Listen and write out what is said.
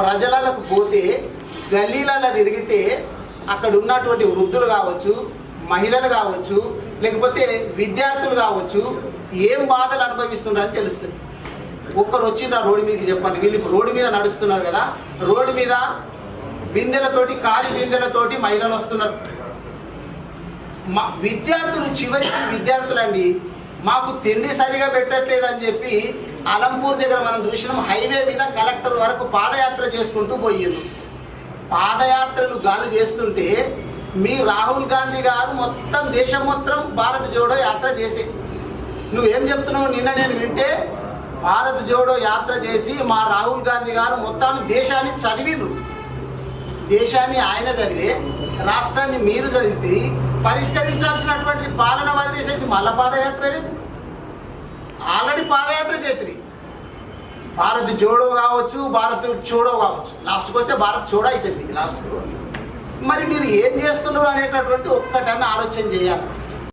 ప్రజలకు పోతే గల్లీలలో తిరిగితే అక్కడ ఉన్నటువంటి వృద్ధులు కావచ్చు మహిళలు కావచ్చు లేకపోతే విద్యార్థులు కావచ్చు ఏం బాధలు అనుభవిస్తున్నారని తెలుస్తుంది. ఒక్కరు వచ్చిండ్రు రోడ్డు మీదకి చెప్పండి. వీళ్ళు రోడ్డు మీద నడుస్తున్నారు కదా రోడ్డు మీద బిందెలతోటి కాలి బిందెలతోటి మహిళలు వస్తున్నారు. మా విద్యార్థులు చివరికి విద్యార్థులండి. మాకు తిండి సరిగా పెట్టట్లేదని చెప్పి అలంపూర్ దగ్గర మనం చూసినాం హైవే మీద కలెక్టర్ వరకు పాదయాత్ర చేసుకుంటూ పోయింది పాదయాత్రలు గాలి చేస్తుంటే మీ రాహుల్ గాంధీ గారు మొత్తం దేశం మొత్తం భారత్ జోడో యాత్ర చేసే. నువ్వేం చెప్తున్నావు? నిన్న నేను వింటే భారత్ జోడో యాత్ర చేసి మా రాహుల్ గాంధీ గారు మొత్తం దేశాన్ని చదివిండ్రు. దేశాన్ని ఆయన చదివే రాష్ట్రాన్ని మీరు చదివితే పరిష్కరించాల్సినటువంటి పాలన వదిలేసేసి మళ్ళా పాదయాత్ర అనేది? ఆల్రెడీ పాదయాత్ర చేసిరి. భారత్ జోడో కావచ్చు భారత్ చూడో కావచ్చు. లాస్ట్కి వస్తే భారత్ చూడో అవుతుంది మీకు లాస్ట్. మరి మీరు ఏం చేస్తున్నారు అనేటటువంటి ఒక్కటన్నా ఆలోచన చేయాలి.